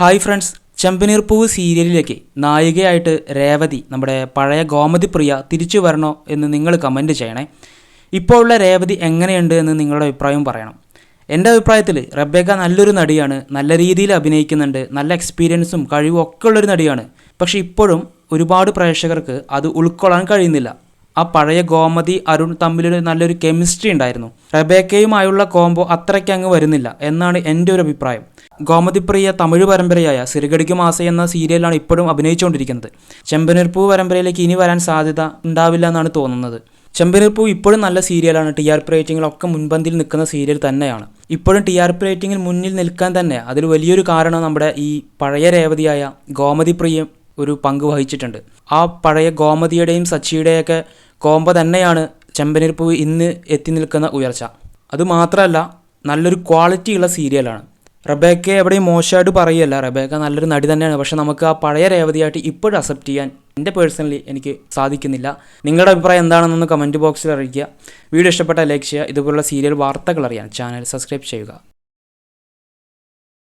Hi friends ചെമ്പനീർ പൂവ് സീരിയലിലേക്ക് നായികയായിട്ട് രേവതി നമ്മുടെ പഴയ ഗോമതി പ്രിയ തിരിച്ചു വരണോ എന്ന് നിങ്ങൾ കമന്റ് ചെയ്യണേ. ഇപ്പോൾ ഉള്ള രേവതി എങ്ങനെയുണ്ട് എന്ന് നിങ്ങളുടെ അഭിപ്രായം പറയണം. എന്റെ അഭിപ്രായത്തിൽ റബേക്ക നല്ലൊരു നടിയാണ് നല്ല രീതിയിൽ അഭിനയിക്കുന്നുണ്ട് നല്ല എക്സ്പീരിയൻസും കഴിവും ഒക്കെ ഉള്ളൊരു നടിയാണ്. പക്ഷേ ഇപ്പോഴും ഒരുപാട് പ്രേക്ഷകർക്ക് അത് ഉൾക്കൊള്ളാൻ കഴിയുന്നില്ല. ആ പഴയ ഗോമതി അരുൺ തമ്മിലൊരു നല്ലൊരു കെമിസ്ട്രി ഉണ്ടായിരുന്നു. റബേക്കയുമായുള്ള കോംബോ അത്രയ്ക്ക് അങ്ങ് വരുന്നില്ല എന്നാണ് എന്റെ ഒരു അഭിപ്രായം. ഗോമതിപ്രിയ തമിഴ് പരമ്പരയായ സിറുകടിക്ക് മാസ എന്ന സീരിയലാണ് ഇപ്പോഴും അഭിനയിച്ചുകൊണ്ടിരിക്കുന്നത്. ചെമ്പനീർപ്പൂ പരമ്പരയിലേക്ക് ഇനി വരാൻ സാധ്യത ഉണ്ടാവില്ല എന്നാണ് തോന്നുന്നത്. ചെമ്പനീർപ്പൂ ഇപ്പോഴും നല്ല സീരിയലാണ്. ടി ആർ പി റേറ്റിങ്ങിലൊക്കെ മുൻപന്തിയിൽ നിൽക്കുന്ന സീരിയൽ തന്നെയാണ്. ഇപ്പോഴും ടി ആർ പി റേറ്റിങ്ങിൽ മുന്നിൽ നിൽക്കാൻ തന്നെ അതിൽ വലിയൊരു കാരണം നമ്മുടെ ഈ പഴയ രേവതിയായ ഗോമതി പ്രിയ ഒരു പങ്ക് വഹിച്ചിട്ടുണ്ട്. ആ പഴയ ഗോമതിയുടെയും സച്ചിയുടെയൊക്കെ കോമ്പ തന്നെയാണ് ചെമ്പനീർപ്പൂവ് ഇന്ന് എത്തി നിൽക്കുന്ന ഉയർച്ച. അതുമാത്രമല്ല നല്ലൊരു ക്വാളിറ്റി ഉള്ള സീരിയലാണ്. റബേക്കെ എവിടെയും മോശമായിട്ട് പറയല്ല. റബേക്ക നല്ലൊരു നടി തന്നെയാണ്. പക്ഷെ നമുക്ക് ആ പഴയ രേവതിയായിട്ട് ഇപ്പോഴും അക്സെപ്റ്റ് ചെയ്യാൻ എന്റെ പേഴ്സണലി എനിക്ക് സാധിക്കുന്നില്ല. നിങ്ങളുടെ അഭിപ്രായം എന്താണെന്നൊന്ന് കമന്റ് ബോക്സിൽ അറിയിക്കുക. വീഡിയോ ഇഷ്ടപ്പെട്ടാൽ ലൈക്ക് ചെയ്യുക. ഇതുപോലുള്ള സീരിയൽ വാർത്തകൾ അറിയാൻ ചാനൽ സബ്സ്ക്രൈബ് ചെയ്യുക.